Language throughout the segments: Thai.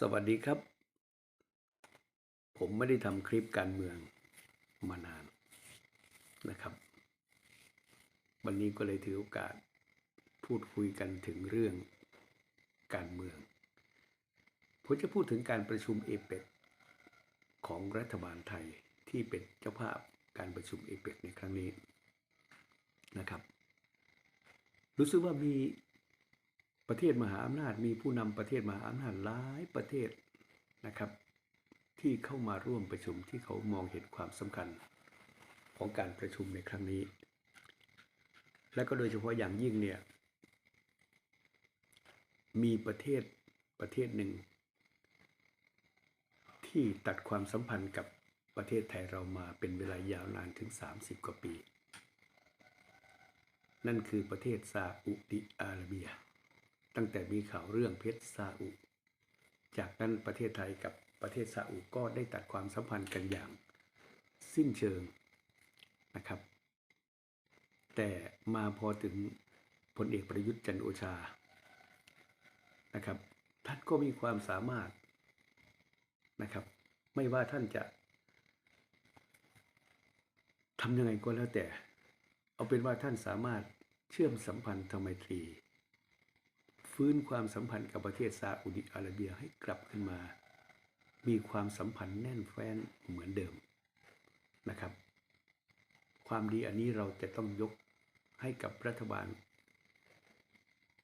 สวัสดีครับ ผมไม่ได้ทำคลิปการเมืองมานานนะครับ วันนี้ก็เลยถือโอกาสพูดคุยกันถึงเรื่องการเมือง ผมจะพูดถึงการประชุมเอเปกของรัฐบาลไทยที่เป็นเจ้าภาพการประชุมเอเปกในครั้งนี้นะครับ รู้สึกว่ามี ประเทศมหาอำนาจมีผู้นำประเทศมหาอำนาจหลายประเทศนะครับ ที่เข้ามาร่วมประชุมที่เขามองเห็นความสำคัญของการประชุมในครั้งนี้ และก็โดยเฉพาะอย่างยิ่งเนี่ยมีประเทศประเทศหนึ่ง ที่ตัดความสัมพันธ์กับประเทศไทยเรามาเป็นเวลายาวนานถึง 30 กว่าปี นั่นคือประเทศซาอุดิอาระเบีย ตั้งแต่มีข่าวเรื่องเพชรซาอุ จากนั้นประเทศไทยกับประเทศซาอุก็ได้ตัดความสัมพันธ์กันอย่างสิ้นเชิงนะครับ แต่มาพอถึงพลเอกประยุทธ์จันโอชานะครับท่านก็มีความสามารถนะครับ ไม่ว่าท่านจะทำยังไงก็แล้วแต่ เอาเป็นว่าท่านสามารถเชื่อมสัมพันธ์ทางไมตรี ฟื้นความสัมพันธ์กับประเทศซาอุดิอาระเบียให้กลับขึ้นมา มีความสัมพันธ์แน่นแฟ้นเหมือนเดิมนะครับ ความดีอันนี้เราจะต้องยกให้กับรัฐบาล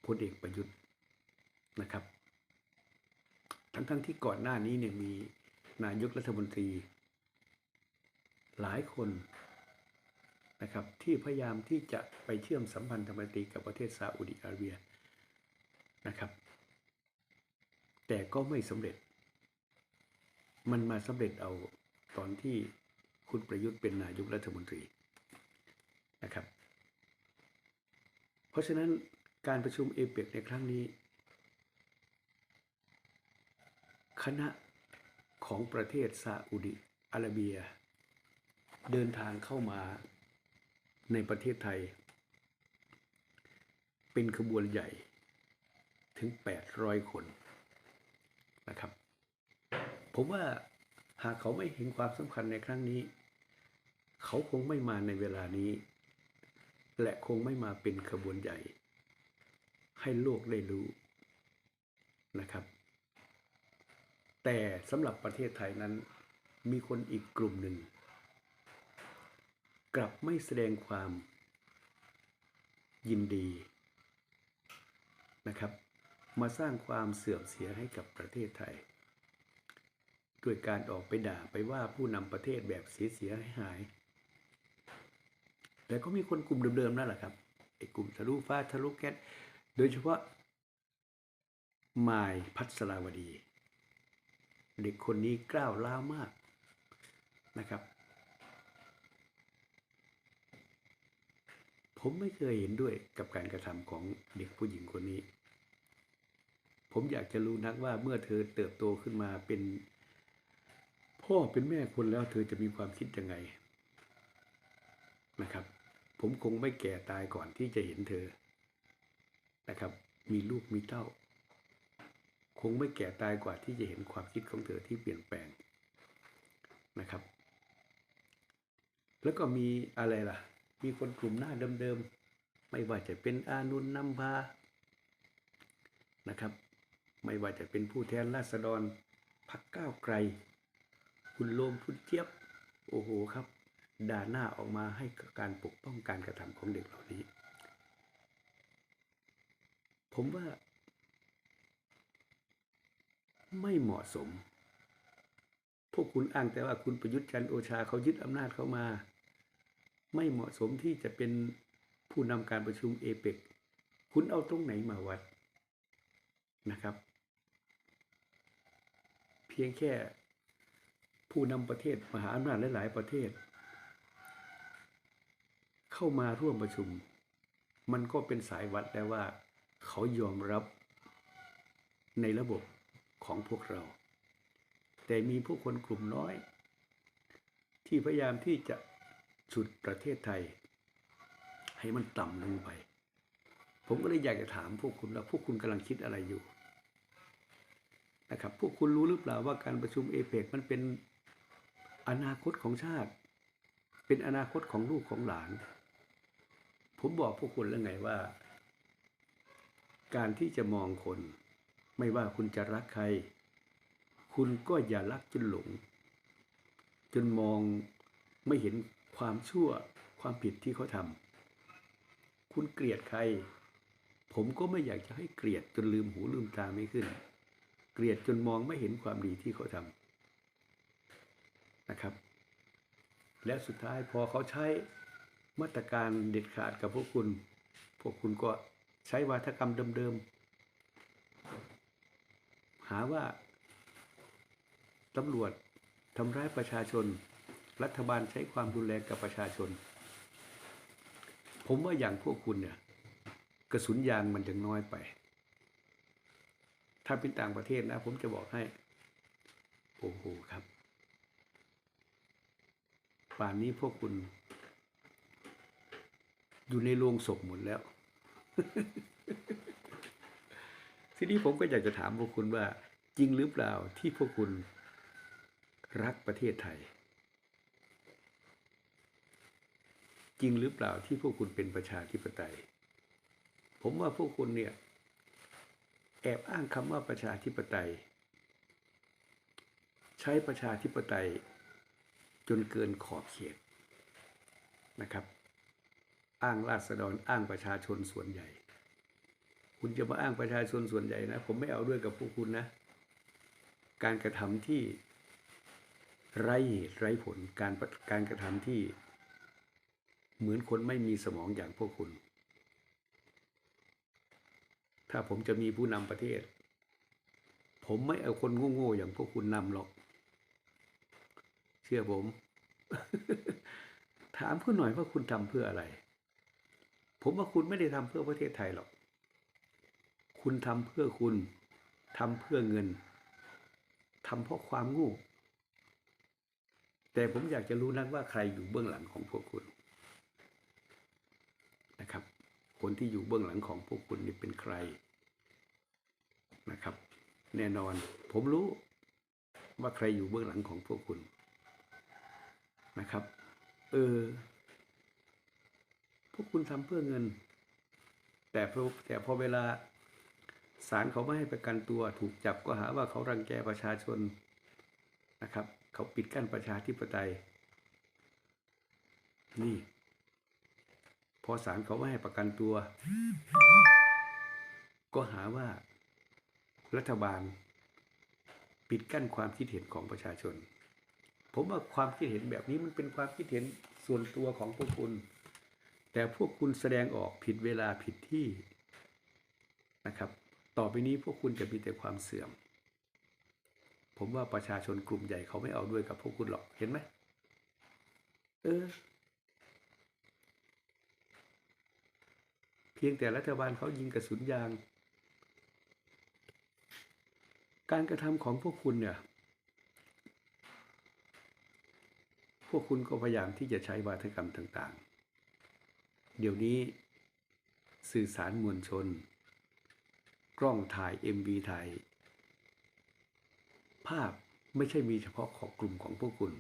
พลเอกประยุทธ์นะครับ ทั้งๆทที่ก่อนหน้านี้เนี่ยมีนายกรัฐมนตรี หลายคนนะครับที่พยายามที่จะไปเชื่อมสัมพันธ์ธรรมตรีกับประเทศซาอุดิอาระเบีย นะครับ แต่ก็ไม่สำเร็จ มันมาสำเร็จเอาตอนที่คุณประยุทธ์เป็นนายกรัฐมนตรีนะครับ เพราะฉะนั้นการประชุมเอเปกในครั้งนี้ คณะของประเทศซาอุดิอาระเบีย เดินทางเข้ามาในประเทศไทย เป็นขบวนใหญ่ ถึง 800 คนนะครับ ผมว่าหากเขาไม่เห็นความสำคัญในครั้งนี้ เขาคงไม่มาในเวลานี้ และคงไม่มาเป็นขบวนใหญ่ ให้โลกได้รู้นะครับ แต่สำหรับประเทศไทยนั้นมีคนอีกกลุ่มหนึ่ง กลับไม่แสดงความยินดีนะครับ มาสร้างความเสื่อมเสียให้กับประเทศไทย ด้วยการออกไปด่าไปว่าผู้นำประเทศแบบเสียๆหาย แต่ก็มีคนกลุ่มเดิมๆนั่นแหละครับไอ้กลุ่มทะลุฟ้าทะลุแก๊สโดยเฉพาะมายพัสราวดี เด็กคนนี้กล้าวล้าวมากนะครับ ผมไม่เคยเห็นด้วยกับการกระทำของเด็กผู้หญิงคนนี้ ผมอยากจะรู้นักว่าเมื่อเธอเติบโตขึ้นมาเป็น พ่อเป็นแม่คนแล้วเธอจะมีความคิดยังไงนะครับ ผมคงไม่แก่ตายก่อนที่จะเห็นเธอนะครับ มีลูกมีเต้า คงไม่แก่ตายกว่าที่จะเห็นความคิดของเธอที่เปลี่ยนแปลงนะครับ แล้วก็มีอะไรล่ะ มีคนกลุ่มหน้าเดิมๆ ไม่ว่าจะเป็นอานุนนำพานะครับ ไม่ว่าจะเป็นผู้แทนราษฎรพักก้าวไกล คุณโลมคุณเจี๊ยบ โอ้โหครับ ด่าหน้าออกมาให้การปกป้องการกระทำของเด็กเหล่านี้ ผมว่า ไม่เหมาะสม พวกคุณอ้างแต่ว่าคุณประยุทธ์จันโอชาเขายึดอำนาจเข้ามา ไม่เหมาะสมที่จะเป็นผู้นำการประชุมเอเปกคุณเอาตรงไหนมาวัดนะครับ เพียงแค่ผู้นำประเทศมหาอำนาจหลาย ๆ ประเทศ เข้ามาร่วมประชุม มันก็เป็นสายวัดแล้วว่า เขายอมรับในระบบของพวกเรา แต่มีผู้คนกลุ่มน้อย ที่พยายามที่จะฉุดประเทศไทย ให้มันต่ำลงไป ผมก็เลยอยากจะถามพวกคุณว่าพวกคุณกำลังคิดอะไรอยู่ นะครับพวกคุณรู้หรือเปล่าว่าการประชุมเอเปกมันเป็นอนาคตของชาติ เป็นอนาคตของลูกของหลาน ผมบอกพวกคุณแล้วไงว่า การที่จะมองคน ไม่ว่าคุณจะรักใคร คุณก็อย่ารักจนหลง จนมองไม่เห็นความชั่วความผิดที่เขาทำคุณเกลียดใคร ผมก็ไม่อยากจะให้เกลียดจนลืมหูลืมตาไม่ขึ้น เกลียดจนมองไม่เห็นความดีที่เขาทำนะครับ และสุดท้ายพอเขาใช้มาตรการเด็ดขาดกับพวกคุณ พวกคุณก็ใช้วาทกรรมเดิมๆ หาว่าตำรวจทำร้ายประชาชน รัฐบาลใช้ความรุนแรงกับประชาชน ผมว่าอย่างพวกคุณเนี่ยกระสุนยางมันยังน้อยไป ถ้าเป็นต่างประเทศนะ ผมจะบอกให้ โอ้โหครับป่านนี้พวกคุณ อยู่ในโรงศพหมดแล้ว ทีนี้ผมก็อยากจะถามพวกคุณว่า จริงหรือเปล่าที่พวกคุณรักประเทศไทย จริงหรือเปล่าที่พวกคุณเป็นประชาธิปไตย ผมว่าพวกคุณเนี่ย แอบอ้างคำว่าประชาธิปไตย ใช้ประชาธิปไตยจนเกินขอบเขตนะครับ อ้างราษฎรอ้างประชาชนส่วนใหญ่ คุณจะมาอ้างประชาชนส่วนใหญ่นะ ผมไม่เอาด้วยกับพวกคุณนะ การกระทำที่ไร้เหตุไร้ผลการการกระทำที่เหมือนคนไม่มีสมองอย่างพวกคุณ ถ้าผมจะมีผู้นำประเทศ ผมไม่เอาคนโง่ๆอย่างพวกคุณนำหรอก เชื่อผม ถามคุณหน่อยว่าคุณทำเพื่ออะไร ผมว่าคุณไม่ได้ทำเพื่อประเทศไทยหรอก คุณทำเพื่อคุณทำเพื่อเงินทำเพราะความโง่แต่ผมอยากจะรู้นักว่าใครอยู่เบื้องหลังของพวกคุณนะครับ คนที่อยู่เบื้องหลังของพวกคุณนี่เป็นใครนะครับ แน่นอน ผมรู้ว่าใครอยู่เบื้องหลังของพวกคุณนะครับ เออ พวกคุณทำเพื่อเงิน แต่พอแต่พอเวลาศาลเขาไม่ให้ประกันตัวถูกจับก็หาว่าเขารังแกประชาชนนะครับ เขาปิดกั้นประชาธิปไตย นี่ พอศาลเขาไม่ให้ประกันตัว ก็หาว่ารัฐบาล ปิดกั้นความคิดเห็นของประชาชน ผมว่าความคิดเห็นแบบนี้มันเป็นความคิดเห็นส่วนตัวของพวกคุณ แต่พวกคุณแสดงออกผิดเวลาผิดที่นะครับ ต่อไปนี้พวกคุณจะมีแต่ความเสื่อม ผมว่าประชาชนกลุ่มใหญ่เขาไม่เอาด้วยกับพวกคุณหรอกเห็นไหมเออ พียงแต่รัฐบาลเขายิงกระสุนยาง การกระทำของพวกคุณเนี่ย พวกคุณก็พยายามที่จะใช้วาทกรรมต่างๆ เดี๋ยวนี้สื่อสารมวลชน กล้องถ่าย MV ถ่าย ภาพไม่ใช่มีเฉพาะของกลุ่มของพวกคุณ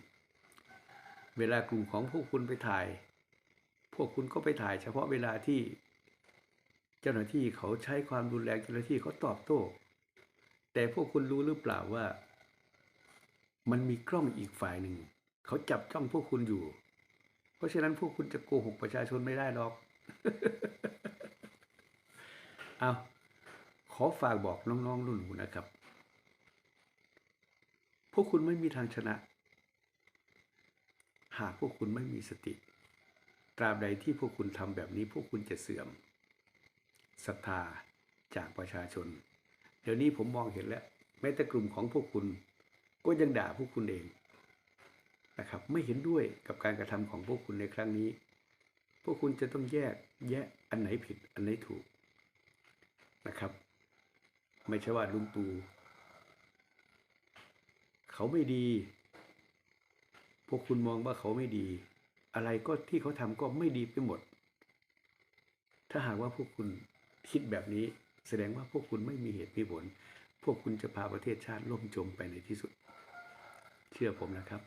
เวลากลุ่มของพวกคุณไปถ่าย พวกคุณก็ไปถ่ายเฉพาะเวลาที่ เจ้าหน้าที่เขาใช้ความรุนแรงเจ้าหน้าที่เขาตอบโต้ แต่พวกคุณรู้หรือเปล่าว่า มันมีกล้องอีกฝ่ายหนึ่ง เขาจับจ้องพวกคุณอยู่ เพราะฉะนั้นพวกคุณจะโกหกประชาชนไม่ได้หรอก เอาขอฝากบอกน้องๆรุ่นหนูนะครับ พวกคุณไม่มีทางชนะ หากพวกคุณไม่มีสติ ตราบใดที่พวกคุณทำแบบนี้พวกคุณจะเสื่อม ศรัทธาจากประชาชน เดี๋ยวนี้ผมมองเห็นแล้วแม้แต่กลุ่มของพวกคุณ ก็ยังด่าพวกคุณเองนะครับ ไม่เห็นด้วยกับการกระทำของพวกคุณในครั้งนี้ พวกคุณจะต้องแยกแยะอันไหนผิดอันไหนถูกนะครับ ไม่ใช่ว่าลุงตู่เขาไม่ดี พวกคุณมองว่าเขาไม่ดี อะไรก็ที่เขาทำก็ไม่ดีไปหมด ถ้าหากว่าพวกคุณ คิดแบบนี้แสดงว่าพวกคุณไม่มีเหตุมีผล พวกคุณจะพาประเทศชาติล่มจมไปในที่สุด เชื่อผมนะครับ